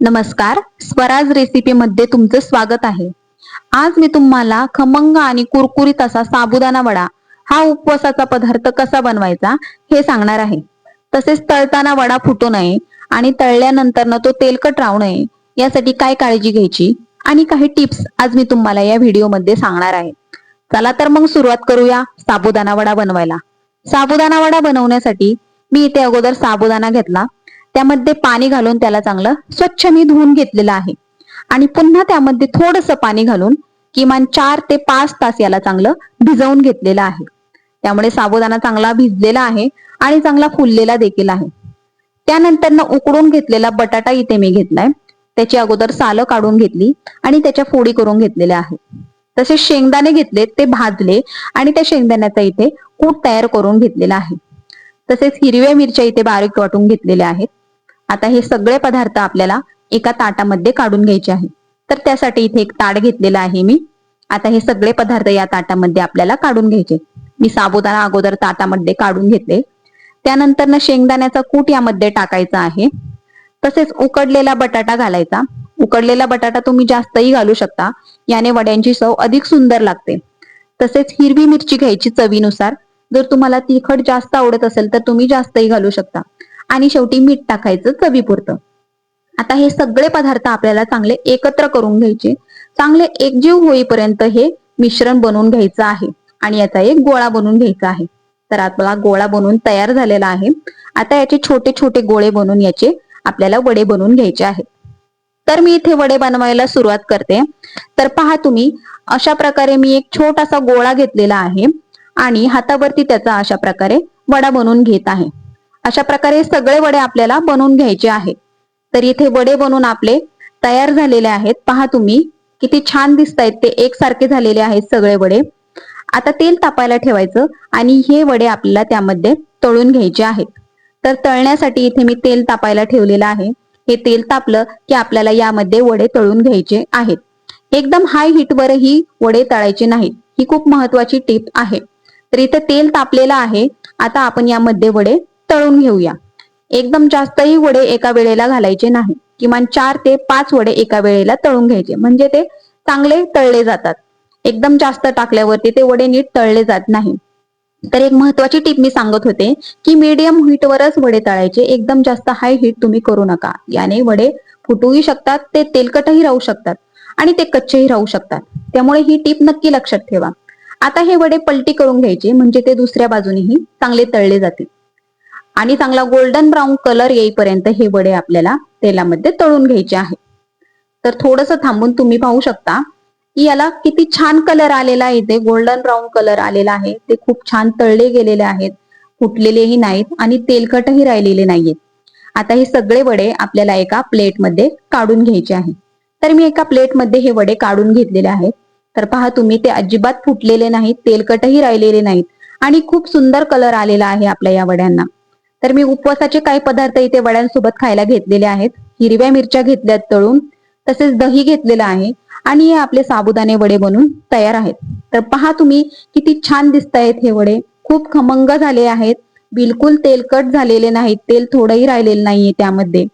नमस्कार. स्वराज रेसिपी मध्ये तुमचं स्वागत आहे. आज मी तुम्हाला खमंग आणि कुरकुरीत असा साबुदाणा वडा हा उपवासाचा पदार्थ कसा बनवायचा हे सांगणार आहे. तसेच तळताना वडा फुटू नये आणि तळल्यानंतर तो तेलकट राहू नये यासाठी काय काळजी घ्यायची आणि काही टिप्स आज मी तुम्हाला या व्हिडिओमध्ये सांगणार आहे. चला तर मग सुरुवात करूया साबुदाणा वडा बनवायला. साबुदाणा वडा बनवण्यासाठी मी इथे अगोदर साबुदाणा घेतला. त्यामध्ये पाणी घालून त्याला चांगलं स्वच्छ मी धुवून घेतलेलं आहे. आणि पुन्हा त्यामध्ये थोडस पाणी घालून किमान चार ते पाच तास याला चांगलं भिजवून घेतलेलं आहे. त्यामुळे साबुदाणा चांगला भिजलेला आहे आणि चांगला फुललेला देखील आहे. त्यानंतर उकडून घेतलेला बटाटा इथे मी घेतलाय. त्याची अगोदर सालं काढून घेतली आणि त्याच्या फोडी करून घेतलेल्या आहे तसेच शेंगदाणे घेतले ते भाजले आणि त्या शेंगदाण्याचा इथे कूट तयार करून घेतलेला आहे. तसेच हिरव्या मिरच्या इथे बारीक वाटून घेतलेल्या आहेत. आता हे सगळे पदार्थ आपल्याला एका ताटामध्ये काढून घ्यायचे आहे तर त्यासाठी इथे एक ताट घेतलेला आहे मी. आता हे सगळे पदार्थ या ताटामध्ये आपल्याला काढून घ्यायचे. मी साबुदाणा अगोदर ताटामध्ये काढून घेतले. त्यानंतर ना शेंगदाण्याचा कूट यामध्ये टाकायचा आहे. तसेच उकडलेला बटाटा घालायचा. उकडलेला बटाटा तुम्ही जास्तही घालू शकता. याने वड्यांची चव अधिक सुंदर लागते. तसेच हिरवी मिरची घ्यायची चवीनुसार. जर तुम्हाला तिखट जास्त आवडत असेल तर तुम्ही जास्तही घालू शकता. आणि शेवटी मीठ टाकायचं चवीपुरतं. आता हे सगळे पदार्थ आपल्याला चांगले एकत्र करून घ्यायचे. चांगले एकजीव होईपर्यंत हे मिश्रण बनवून घ्यायचं आहे. आणि याचा एक गोळा बनवून घ्यायचा आहे. तर आपला गोळा बनवून तयार झालेला आहे. आता याचे छोटे छोटे गोळे बनवून याचे आपल्याला वडे बनवून घ्यायचे आहेत. तर मी इथे वडे बनवायला सुरुवात करते. तर पहा तुम्ही अशा प्रकारे मी एक छोटासा गोळा घेतलेला आहे. आणि हातावरती त्याचा अशा प्रकारे वडा बनवून घेत आहे. अशा प्रकारे सगळे वडे आपल्याला बनवून घ्यायचे आहेत. तर इथे वडे बनवून आपले तयार झालेले आहेत. पहा तुम्ही किती छान दिसत आहेत ते. एकसारखे झालेले आहेत सगळे वडे. आता तेल तापायला ठेवायचं आणि हे वडे आपल्याला त्यामध्ये तळून घ्यायचे आहेत. तर तळण्यासाठी इथे मी तेल तापायला ठेवलेलं आहे. हे तेल तापलं की आपल्याला यामध्ये वडे तळून घ्यायचे आहेत. एकदम हाय हीटवरही वडे तळायचे नाहीत. ही खूप महत्वाची टीप आहे. तर इथे तेल तापलेलं आहे. आता आपण यामध्ये वडे तळून घेऊया. एकदम जास्तही वडे एका वेळेला घालायचे नाही. किमान चार ते पाच वडे एका वेळेला तळून घ्यायचे. म्हणजे ते चांगले तळले जातात. एकदम जास्त टाकल्यावरती ते वडे नीट तळले जात नाही. तर एक महत्वाची टीप मी सांगत होते की मीडियम हीटवरच वडे तळायचे. एकदम जास्त हाय हीट तुम्ही करू नका. याने वडे फुटूही शकतात ते तेलकटही राहू शकतात आणि ते कच्चेही राहू शकतात. त्यामुळे ही टीप नक्की लक्षात ठेवा. आता हे वडे पलटी करून घ्यायचे म्हणजे ते दुसऱ्या बाजूनेही चांगले तळले जातील. आणि चांगला गोल्डन ब्राऊन कलर येईपर्यंत हे वडे आपल्याला तेलामध्ये तळून घ्यायचे आहे. तर थोडस थांबून तुम्ही पाहू शकता की याला किती छान कलर आलेला आहे इथे गोल्डन ब्राऊन कलर आलेला आहे ते खूप छान तळले गेलेले आहेत फुटलेलेही नाहीत आणि तेलकटही राहिलेले नाहीयेत. आता हे सगळे वडे आपल्याला एका प्लेटमध्ये काढून घ्यायचे आहे. तर मी एका प्लेटमध्ये हे वडे काढून घेतलेले आहेत. तर पहा तुम्ही ते अजिबात फुटलेले नाहीत तेलकटही राहिलेले नाहीत. आणि खूप सुंदर कलर आलेला आहे आपल्या या वड्यांना. तर मी उपवासाचे काही पदार्थ इथे वड्यांसोबत खायला घेतलेले आहेत. हिरव्या मिरच्या घेतल्यात तळून तसेच दही घेतलेलं आहे. आणि हे आपले साबुदाणे वडे बनून तयार आहेत. तर पहा तुम्ही किती छान दिसत आहेत हे वडे. खूप खमंग झाले आहेत. बिलकुल तेलकट झालेले नाहीत. तेल थोडंही राहिलेलं नाहीये त्यामध्ये.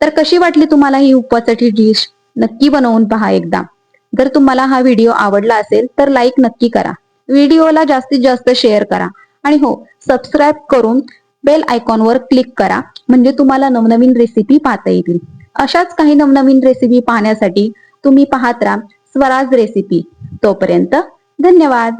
तर कशी वाटली तुम्हाला ही उपवासाची डिश नक्की बनवून पहा एकदा. जर तुम्हाला हा व्हिडिओ आवडला असेल तर लाईक नक्की करा. व्हिडिओला जास्तीत जास्त शेअर करा. आणि हो सबस्क्राईब करून बेल आयकॉनवर क्लिक करा. म्हणजे तुम्हाला नवनवीन रेसिपी पाहता येतील. अशाच काही नवनवीन रेसिपी पाहण्यासाठी तुम्ही पाहत राहा स्वराज रेसिपी तोपर्यंत धन्यवाद.